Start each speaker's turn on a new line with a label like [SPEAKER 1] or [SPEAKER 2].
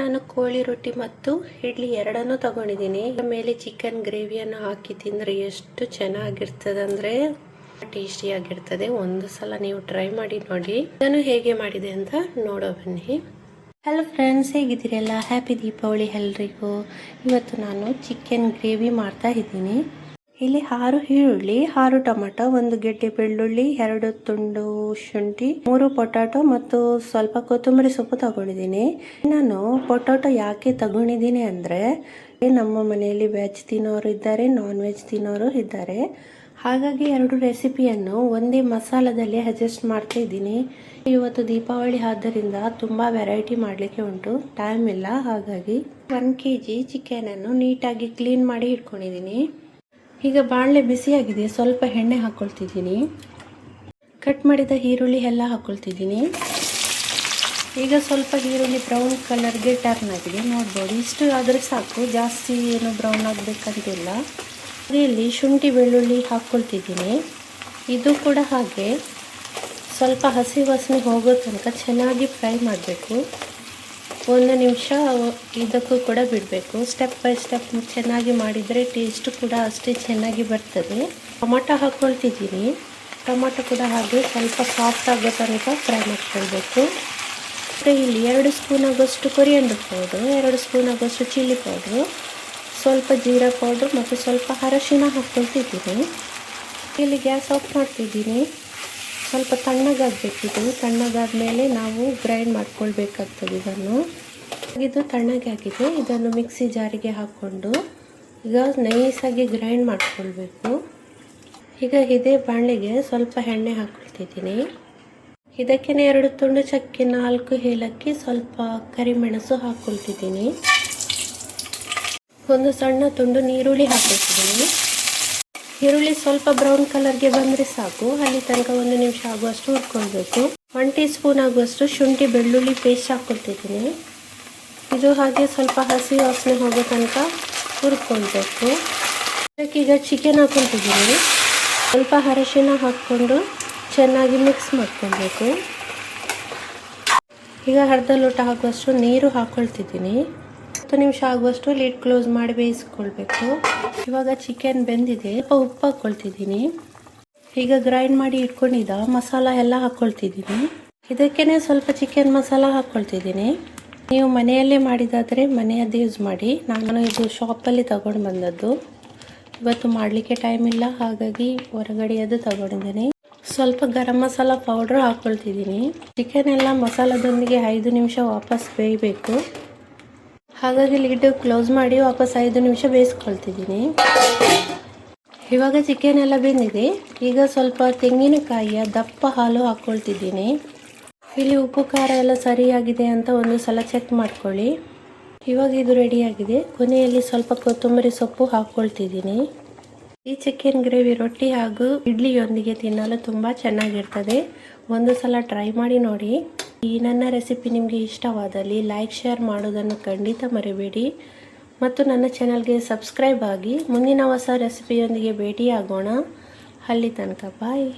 [SPEAKER 1] ನಾನು ಕೋಳಿ ರೊಟ್ಟಿ ಮತ್ತು ಇಡ್ಲಿ ಎರಡನ್ನೂ ತಗೊಂಡಿದ್ದೀನಿ. ಮೇಲೆ ಚಿಕನ್ ಗ್ರೇವಿಯನ್ನು ಹಾಕಿ ತಿಂದರೆ ಎಷ್ಟು ಚೆನ್ನಾಗಿರ್ತದೆ ಅಂದರೆ ಟೇಸ್ಟಿಯಾಗಿರ್ತದೆ ಒಂದು ಸಲ ನೀವು ಟ್ರೈ ಮಾಡಿ ನೋಡಿ. ನಾನು ಹೇಗೆ ಮಾಡಿದೆ ಅಂತ ನೋಡೋ ಬನ್ನಿ. ಹಲೋ ಫ್ರೆಂಡ್ಸ್ ಹೇಗಿದ್ದೀರಲ್ಲ? ಹ್ಯಾಪಿ ದೀಪಾವಳಿ ಎಲ್ರಿಗೂ. ಇವತ್ತು ನಾನು ಚಿಕನ್ ಗ್ರೇವಿ ಮಾಡ್ತಾ ಇದ್ದೀನಿ. ಇಲ್ಲಿ ಆರು ಈರುಳ್ಳಿ ಆರು ಟೊಮೆಟೊ, ಒಂದು ಗೆಡ್ಡೆ ಬೆಳ್ಳುಳ್ಳಿ, ಎರಡು ತುಂಡು ಶುಂಠಿ, ಮೂರು ಪೊಟಾಟೊ ಮತ್ತು ಸ್ವಲ್ಪ ಕೊತ್ತಂಬರಿ ಸೊಪ್ಪು ತಗೊಂಡಿದ್ದೀನಿ. ನಾನು ಪೊಟಾಟೊ ಯಾಕೆ ತಗೊಂಡಿದ್ದೀನಿ ಅಂದರೆ, ನಮ್ಮ ಮನೆಯಲ್ಲಿ ವೆಜ್ ತಿನ್ನೋರು ಇದ್ದಾರೆ ನಾನ್ ವೆಜ್ ತಿನ್ನೋರು ಇದ್ದಾರೆ. ಹಾಗಾಗಿ ಎರಡು ರೆಸಿಪಿಯನ್ನು ಒಂದೇ ಮಸಾಲದಲ್ಲಿ ಅಡ್ಜಸ್ಟ್ ಮಾಡ್ತಾ ಇದ್ದೀನಿ. ಇವತ್ತು ದೀಪಾವಳಿ ಆದ್ದರಿಂದ ತುಂಬ ವೆರೈಟಿ ಮಾಡಲಿಕ್ಕೆ ಉಂಟು. ಟೈಮ್ ಇಲ್ಲ, ಹಾಗಾಗಿ ಒನ್ ಕೆ ಜಿ ಚಿಕನನ್ನು ನೀಟಾಗಿ ಕ್ಲೀನ್ ಮಾಡಿ ಇಟ್ಕೊಂಡಿದ್ದೀನಿ. ಈಗ ಬಾಣಲೆ ಬಿಸಿಯಾಗಿದೆ. ಸ್ವಲ್ಪ ಎಣ್ಣೆ ಹಾಕ್ಕೊಳ್ತಿದ್ದೀನಿ ಕಟ್ ಮಾಡಿದ ಈರುಳ್ಳಿ ಎಲ್ಲ ಹಾಕ್ಕೊಳ್ತಿದ್ದೀನಿ ಈಗ ಸ್ವಲ್ಪ ಈರುಳ್ಳಿ ಬ್ರೌನ್ ಕಲರ್ಗೆ ಟರ್ನ್ ಆಗಿದೆ. ನೋಡ್ಬೋದು. ಇಷ್ಟು ಆದರೆ ಸಾಕು. ಜಾಸ್ತಿ ಏನು ಬ್ರೌನ್ ಆಗಬೇಕಂತಿಲ್ಲ. ಇಲ್ಲಿ ಶುಂಠಿ ಬೆಳ್ಳುಳ್ಳಿ ಹಾಕ್ಕೊಳ್ತಿದ್ದೀನಿ ಇದು ಕೂಡ ಹಾಗೆ. ಸ್ವಲ್ಪ ಹಸಿ ವಾಸನೆ ಹೋಗೋ ತನಕ ಚೆನ್ನಾಗಿ ಫ್ರೈ ಮಾಡಬೇಕು. ಒಂದು ನಿಮಿಷ ಇದಕ್ಕೂ ಕೂಡ ಬಿಡಬೇಕು. ಸ್ಟೆಪ್ ಬೈ ಸ್ಟೆಪ್ ಚೆನ್ನಾಗಿ ಮಾಡಿದರೆ ಟೇಸ್ಟ್ ಕೂಡ ಅಷ್ಟೇ ಚೆನ್ನಾಗಿ ಬರ್ತದೆ. ಟೊಮಟೊ ಹಾಕ್ಕೊಳ್ತಿದ್ದೀನಿ ಟೊಮಟೊ ಕೂಡ ಹಾಗೆ ಸ್ವಲ್ಪ ಸಾಫ್ಟ್ ಆಗೋ ತನಕ ಫ್ರೈ ಮಾಡ್ಕೊಳ್ಬೇಕು. ಮತ್ತು ಇಲ್ಲಿ ಎರಡು ಸ್ಪೂನ್ ಆಗೋಷ್ಟು ಕೊರಿಯಂಡರ್ ಪೌಡ್ರು ಎರಡು ಸ್ಪೂನ್ ಆಗೋಷ್ಟು ಚಿಲ್ಲಿ ಪೌಡ್ರು ಸ್ವಲ್ಪ ಜೀರಾ ಪೌಡ್ರು ಮತ್ತು ಸ್ವಲ್ಪ ಅರಶಿನ ಹಾಕ್ಕೊಳ್ತಿದ್ದೀನಿ ಇಲ್ಲಿ ಗ್ಯಾಸ್ ಆಫ್ ಮಾಡ್ತಿದ್ದೀನಿ. ಸ್ವಲ್ಪ ತಣ್ಣಗಾಗಬೇಕಿದು ತಣ್ಣಗಾದ ಮೇಲೆ ನಾವು ಗ್ರೈಂಡ್ ಮಾಡ್ಕೊಳ್ಬೇಕಾಗ್ತದೆ ಇದನ್ನು. ಇದು ತಣ್ಣಗೆ ಆಗಿದೆ. ಇದನ್ನು ಮಿಕ್ಸಿ ಜಾರಿಗೆ ಹಾಕ್ಕೊಂಡು ಈಗ ನೈಸಾಗಿ ಗ್ರೈಂಡ್ ಮಾಡ್ಕೊಳ್ಬೇಕು. ಈಗ ಇದೇ ಬಾಣಲೆಗೆ ಸ್ವಲ್ಪ ಎಣ್ಣೆ ಹಾಕ್ಕೊಳ್ತಿದ್ದೀನಿ. ಇದಕ್ಕೆ ಎರಡು ತುಂಡು ಚಕ್ಕೆ, ನಾಲ್ಕು ಏಲಕ್ಕಿ, ಸ್ವಲ್ಪ ಕರಿಮೆಣಸು ಹಾಕ್ಕೊಳ್ತಿದ್ದೀನಿ. ಒಂದು ಸಣ್ಣ ತುಂಡು ನೀರುಳ್ಳಿ ಹಾಕ್ಕೊಳ್ತಿದ್ದೀನಿ. ಈರುಳ್ಳಿ ಸ್ವಲ್ಪ ಬ್ರೌನ್ ಕಲರ್ಗೆ ಬಂದರೆ ಸಾಕು. ಅಲ್ಲಿ ತನಕ ಒಂದು ನಿಮಿಷ ಆಗುವಷ್ಟು ಹುರ್ಕೊಳ್ಬೇಕು. ಒನ್ ಟೀ ಸ್ಪೂನ್ ಆಗುವಷ್ಟು ಶುಂಠಿ ಬೆಳ್ಳುಳ್ಳಿ ಪೇಸ್ಟ್ ಹಾಕ್ಕೊಳ್ತಿದ್ದೀನಿ ಇದು ಹಾಗೆ ಸ್ವಲ್ಪ ಹಸಿ ವಾಸನೆ ಹೋಗೋ ತನಕ ಹುರ್ಕೊಳ್ಬೇಕು. ಅದಕ್ಕೀಗ ಚಿಕನ್ ಹಾಕ್ಕೊಳ್ತಿದ್ದೀನಿ ಸ್ವಲ್ಪ ಅರಶಿನ ಹಾಕ್ಕೊಂಡು ಚೆನ್ನಾಗಿ ಮಿಕ್ಸ್ ಮಾಡ್ಕೊಳ್ಬೇಕು. ಈಗ ಅರ್ಧ ಲೋಟ ಹಾಕುವಷ್ಟು ನೀರು ಹಾಕ್ಕೊಳ್ತಿದ್ದೀನಿ ಹತ್ತು ನಿಮಿಷ ಆಗುವಷ್ಟು ಲಿಡ್ ಕ್ಲೋಸ್ ಮಾಡಿ ಬೇಯಿಸ್ಕೊಳ್ಬೇಕು. ಇವಾಗ ಚಿಕನ್ ಬೆಂದಿದೆ. ಸ್ವಲ್ಪ ಉಪ್ಪು ಹಾಕ್ಕೊಳ್ತಿದ್ದೀನಿ ಈಗ ಗ್ರೈಂಡ್ ಮಾಡಿ ಇಟ್ಕೊಂಡಿದ್ದ ಮಸಾಲ ಎಲ್ಲ ಹಾಕ್ಕೊಳ್ತಿದ್ದೀನಿ ಇದಕ್ಕೇನೆ ಸ್ವಲ್ಪ ಚಿಕನ್ ಮಸಾಲ ಹಾಕ್ಕೊಳ್ತಿದ್ದೀನಿ ನೀವು ಮನೆಯಲ್ಲೇ ಮಾಡಿದಾದರೆ ಮನೆಯದ್ದೇ ಯೂಸ್ ಮಾಡಿ. ನಾನು ಇದು ಶಾಪಲ್ಲಿ ತಗೊಂಡು ಬಂದದ್ದು. ಇವತ್ತು ಮಾಡಲಿಕ್ಕೆ ಟೈಮ್ ಇಲ್ಲ. ಹಾಗಾಗಿ ಹೊರಗಡೆಯದು ತಗೊಂಡಿದ್ದೀನಿ. ಸ್ವಲ್ಪ ಗರಂ ಮಸಾಲ ಪೌಡ್ರ್ ಹಾಕ್ಕೊಳ್ತಿದ್ದೀನಿ ಚಿಕನ್ ಎಲ್ಲ ಮಸಾಲದೊಂದಿಗೆ ಐದು ನಿಮಿಷ ವಾಪಸ್ ಬೇಯಬೇಕು. ಹಾಗಾಗಿ ಲಿಡ್ ಕ್ಲೋಸ್ ಮಾಡಿ ವಾಪಸ್ ಐದು ನಿಮಿಷ ಬೇಯಿಸ್ಕೊಳ್ತಿದ್ದೀನಿ. ಇವಾಗ ಚಿಕನ್ ಎಲ್ಲ ಬೆಂದಿದೆ. ಈಗ ಸ್ವಲ್ಪ ತೆಂಗಿನಕಾಯಿಯ ದಪ್ಪ ಹಾಲು ಹಾಕ್ಕೊಳ್ತಿದ್ದೀನಿ. ಇಲ್ಲಿ ಉಪ್ಪು ಖಾರ ಎಲ್ಲ ಸರಿಯಾಗಿದೆ ಅಂತ ಒಂದು ಸಲ ಚೆಕ್ ಮಾಡ್ಕೊಳ್ಳಿ. ಇವಾಗ ಇದು ರೆಡಿಯಾಗಿದೆ ಕೊನೆಯಲ್ಲಿ ಸ್ವಲ್ಪ ಕೊತ್ತಂಬರಿ ಸೊಪ್ಪು ಹಾಕ್ಕೊಳ್ತಿದ್ದೀನಿ. ಈ ಚಿಕನ್ ಗ್ರೇವಿ ರೊಟ್ಟಿ ಹಾಗೂ ಇಡ್ಲಿಯೊಂದಿಗೆ ತಿನ್ನಲು ತುಂಬ ಚೆನ್ನಾಗಿರ್ತದೆ. ಒಂದು ಸಲ ಟ್ರೈ ಮಾಡಿ ನೋಡಿ. ಈ ನನ್ನ ರೆಸಿಪಿ ನಿಮಗೆ ಇಷ್ಟವಾದಲ್ಲಿ ಲೈಕ್, ಶೇರ್ ಮಾಡೋದನ್ನು ಖಂಡಿತ ಮರಿಬೇಡಿ. ಮತ್ತು ನನ್ನ ಚಾನಲ್ಗೆ ಸಬ್ಸ್ಕ್ರೈಬ್ ಆಗಿ ಮುಂದಿನ ಹೊಸ ರೆಸಿಪಿಯೊಂದಿಗೆ ಭೇಟಿಯಾಗೋಣ. ಅಲ್ಲಿ ತನಕ ಬಾಯ್.